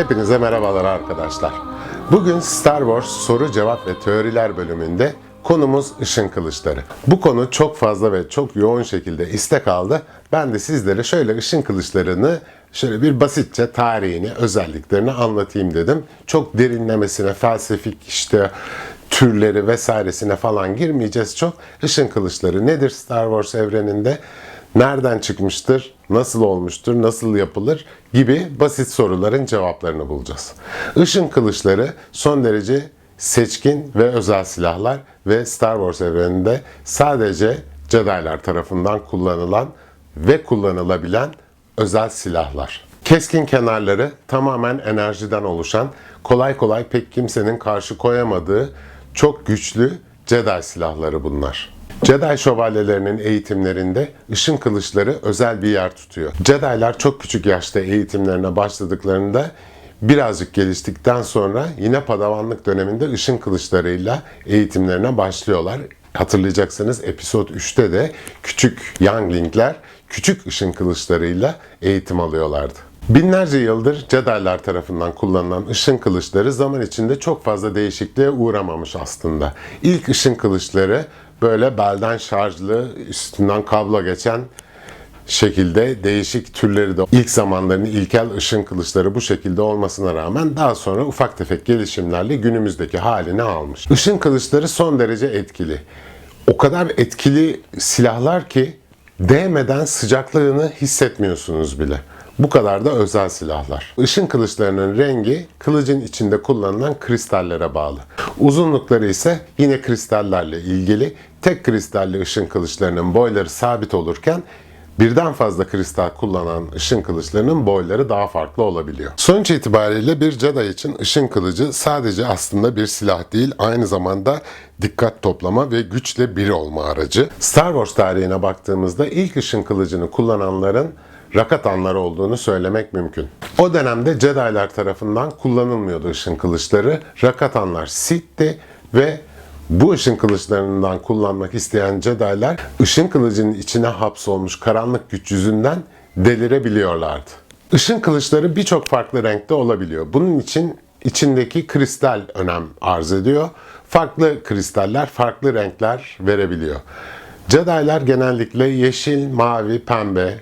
Hepinize merhabalar arkadaşlar. Bugün Star Wars soru cevap ve teoriler bölümünde konumuz ışın kılıçları. Bu konu çok fazla ve çok yoğun şekilde istek aldı. Ben de sizlere şöyle ışın kılıçlarını şöyle bir basitçe tarihini, özelliklerini anlatayım dedim. Çok derinlemesine, felsefik işte türleri vesairesine falan girmeyeceğiz çok. Işın kılıçları nedir Star Wars evreninde? Nereden çıkmıştır? Nasıl olmuştur? Nasıl yapılır? gibi basit soruların cevaplarını bulacağız. Işın kılıçları son derece seçkin ve özel silahlar ve Star Wars evreninde sadece Jedi'lar tarafından kullanılan ve kullanılabilen özel silahlar. Keskin kenarları tamamen enerjiden oluşan, kolay kolay pek kimsenin karşı koyamadığı çok güçlü Jedi silahları bunlar. Jedi şövalyelerinin eğitimlerinde ışın kılıçları özel bir yer tutuyor. Jedi'lar çok küçük yaşta eğitimlerine başladıklarında birazcık geliştikten sonra yine padavanlık döneminde ışın kılıçlarıyla eğitimlerine başlıyorlar. Hatırlayacaksınız episod 3'te de küçük younglingler küçük ışın kılıçlarıyla eğitim alıyorlardı. Binlerce yıldır Jedi'lar tarafından kullanılan ışın kılıçları zaman içinde çok fazla değişikliğe uğramamış aslında. İlk ışın kılıçları böyle belden şarjlı, üstünden kablo geçen şekilde değişik türleri de ilk zamanların ilkel ışın kılıçları bu şekilde olmasına rağmen daha sonra ufak tefek gelişimlerle günümüzdeki halini almış. Işın kılıçları son derece etkili. O kadar etkili silahlar ki değmeden sıcaklığını hissetmiyorsunuz bile. Bu kadar da özel silahlar. Işın kılıçlarının rengi kılıcın içinde kullanılan kristallere bağlı. Uzunlukları ise yine kristallerle ilgili. Tek kristalli ışın kılıçlarının boyları sabit olurken birden fazla kristal kullanan ışın kılıçlarının boyları daha farklı olabiliyor. Sonuç itibariyle bir Jedi için ışın kılıcı sadece aslında bir silah değil, aynı zamanda dikkat toplama ve güçle bir olma aracı. Star Wars tarihine baktığımızda ilk ışın kılıcını kullananların Rakatanlar olduğunu söylemek mümkün. O dönemde Jedi'lar tarafından kullanılmıyordu ışın kılıçları. Rakatanlar Sith'ti ve bu ışın kılıçlarından kullanmak isteyen Jedi'lar ışın kılıcının içine hapsolmuş karanlık güç yüzünden delirebiliyorlardı. Işın kılıçları birçok farklı renkte olabiliyor. Bunun için içindeki kristal önem arz ediyor. Farklı kristaller farklı renkler verebiliyor. Jedi'lar genellikle yeşil, mavi, pembe,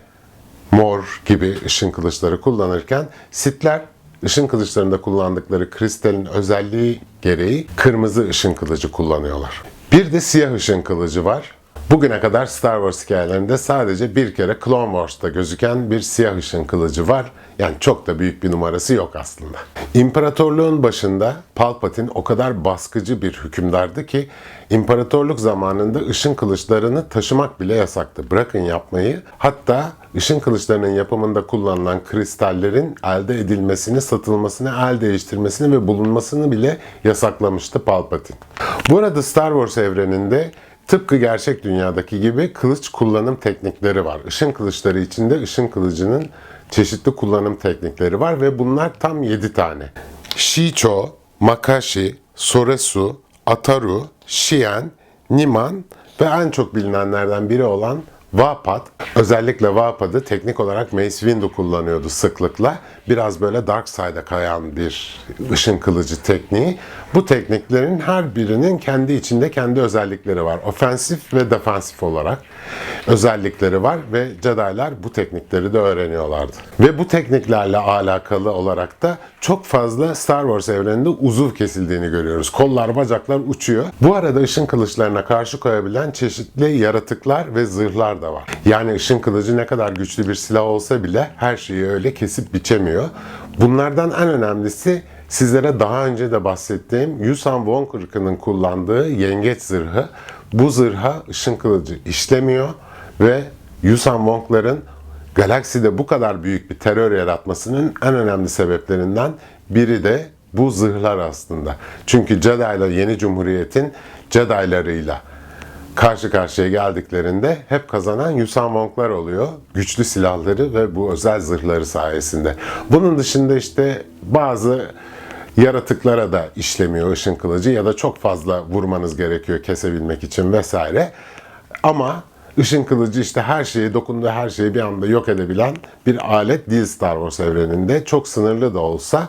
mor gibi ışın kılıçları kullanırken Sith'ler ışın kılıçlarında kullandıkları kristalin özelliği gereği kırmızı ışın kılıcı kullanıyorlar. Bir de siyah ışın kılıcı var. Bugüne kadar Star Wars hikayelerinde sadece bir kere Clone Wars'ta gözüken bir siyah ışın kılıcı var. Yani çok da büyük bir numarası yok aslında. İmparatorluğun başında Palpatine o kadar baskıcı bir hükümdardı ki imparatorluk zamanında ışın kılıçlarını taşımak bile yasaktı. Bırakın yapmayı. Hatta ışın kılıçlarının yapımında kullanılan kristallerin elde edilmesini, satılmasını, el değiştirmesini ve bulunmasını bile yasaklamıştı Palpatine. Bu arada Star Wars evreninde Tıpkı gerçek dünyadaki gibi kılıç kullanım teknikleri var. Işın kılıçları içinde ışın kılıcının çeşitli kullanım teknikleri var ve bunlar tam 7 tane. Shicho, Makashi, Soresu, Ataru, Shien, Niman ve en çok bilinenlerden biri olan Vapad. Özellikle Vapad'ı teknik olarak Mace Windu kullanıyordu sıklıkla. Biraz böyle Dark Side'a kayan bir ışın kılıcı tekniği. Bu tekniklerin her birinin kendi içinde kendi özellikleri var. Ofensif ve defansif olarak özellikleri var ve Jedi'lar bu teknikleri de öğreniyorlardı. Ve bu tekniklerle alakalı olarak da çok fazla Star Wars evreninde uzuv kesildiğini görüyoruz. Kollar, bacaklar uçuyor. Bu arada ışın kılıçlarına karşı koyabilen çeşitli yaratıklar ve zırhlar da var. Yani ışın kılıcı ne kadar güçlü bir silah olsa bile her şeyi öyle kesip biçemiyor. Bunlardan en önemlisi sizlere daha önce de bahsettiğim Yusan Wong ırkının kullandığı yengeç zırhı. Bu zırha ışın kılıcı işlemiyor ve Yusan Wong'ların galakside bu kadar büyük bir terör yaratmasının en önemli sebeplerinden biri de bu zırhlar aslında. Çünkü Jedi ile Yeni Cumhuriyet'in Jedi'larıyla karşı karşıya geldiklerinde hep kazanan Yusan Wong'lar oluyor. Güçlü silahları ve bu özel zırhları sayesinde. Bunun dışında işte bazı yaratıklara da işlemiyor ışın kılıcı ya da çok fazla vurmanız gerekiyor kesebilmek için vesaire. Ama ışın kılıcı işte her şeyi dokunduğu her şeyi bir anda yok edebilen bir alet değil Star Wars evreninde. Çok sınırlı da olsa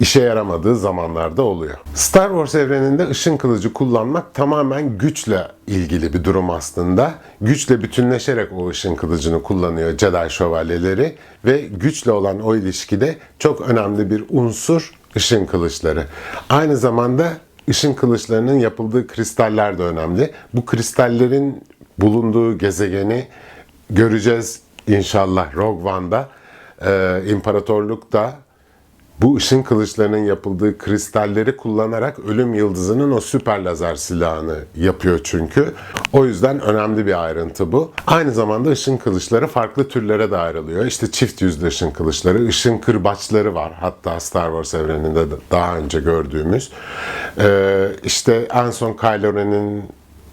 işe yaramadığı zamanlarda oluyor. Star Wars evreninde ışın kılıcı kullanmak tamamen güçle ilgili bir durum aslında. Güçle bütünleşerek o ışın kılıcını kullanıyor Jedi şövalyeleri ve güçle olan o ilişkide çok önemli bir unsur ışın kılıçları. Aynı zamanda ışın kılıçlarının yapıldığı kristaller de önemli. Bu kristallerin bulunduğu gezegeni göreceğiz inşallah Rogue One'da. Ee, İmparatorluk'ta bu ışın kılıçlarının yapıldığı kristalleri kullanarak ölüm yıldızının o süper lazer silahını yapıyor çünkü. O yüzden önemli bir ayrıntı bu. Aynı zamanda ışın kılıçları farklı türlere de ayrılıyor. İşte çift yüzlü ışın kılıçları, ışın kırbaçları var. Hatta Star Wars evreninde de daha önce gördüğümüz. Ee, işte en son Kylo Ren'in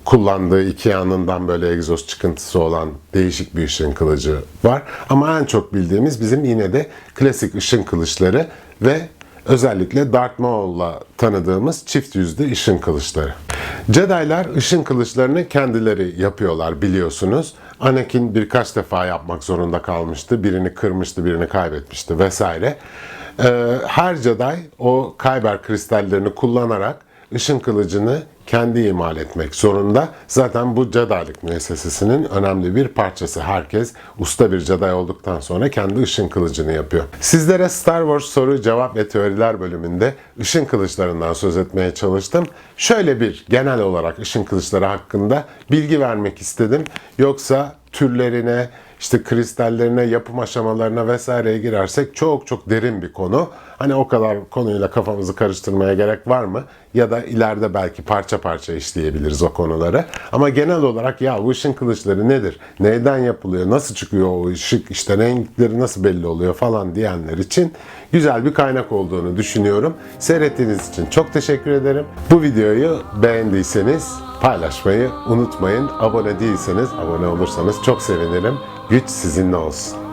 kullandığı iki yanından böyle egzoz çıkıntısı olan değişik bir ışın kılıcı var. Ama en çok bildiğimiz bizim yine de klasik ışın kılıçları ve özellikle Darth Maul'la tanıdığımız çift yüzlü ışın kılıçları. Jedi'lar ışın kılıçlarını kendileri yapıyorlar biliyorsunuz. Anakin birkaç defa yapmak zorunda kalmıştı. Birini kırmıştı, birini kaybetmişti vesaire. Ee, her Jedi o Kyber kristallerini kullanarak ışın kılıcını kendi imal etmek zorunda. Zaten bu Jedi'lik müessesesinin önemli bir parçası. Herkes usta bir Jedi olduktan sonra kendi ışın kılıcını yapıyor. Sizlere Star Wars soru, cevap ve teoriler bölümünde ışın kılıçlarından söz etmeye çalıştım. Şöyle bir genel olarak ışın kılıçları hakkında bilgi vermek istedim. Yoksa türlerine, işte kristallerine, yapım aşamalarına vesaireye girersek çok çok derin bir konu. Hani o kadar konuyla kafamızı karıştırmaya gerek var mı? Ya da ileride belki parça parça işleyebiliriz o konuları. Ama genel olarak ya bu ışın kılıçları nedir? Neyden yapılıyor? Nasıl çıkıyor o ışık? İşte renkleri nasıl belli oluyor falan diyenler için güzel bir kaynak olduğunu düşünüyorum. Seyrettiğiniz için çok teşekkür ederim. Bu videoyu beğendiyseniz paylaşmayı unutmayın. Abone değilseniz abone olursanız çok sevinirim. Güç sizinle olsun.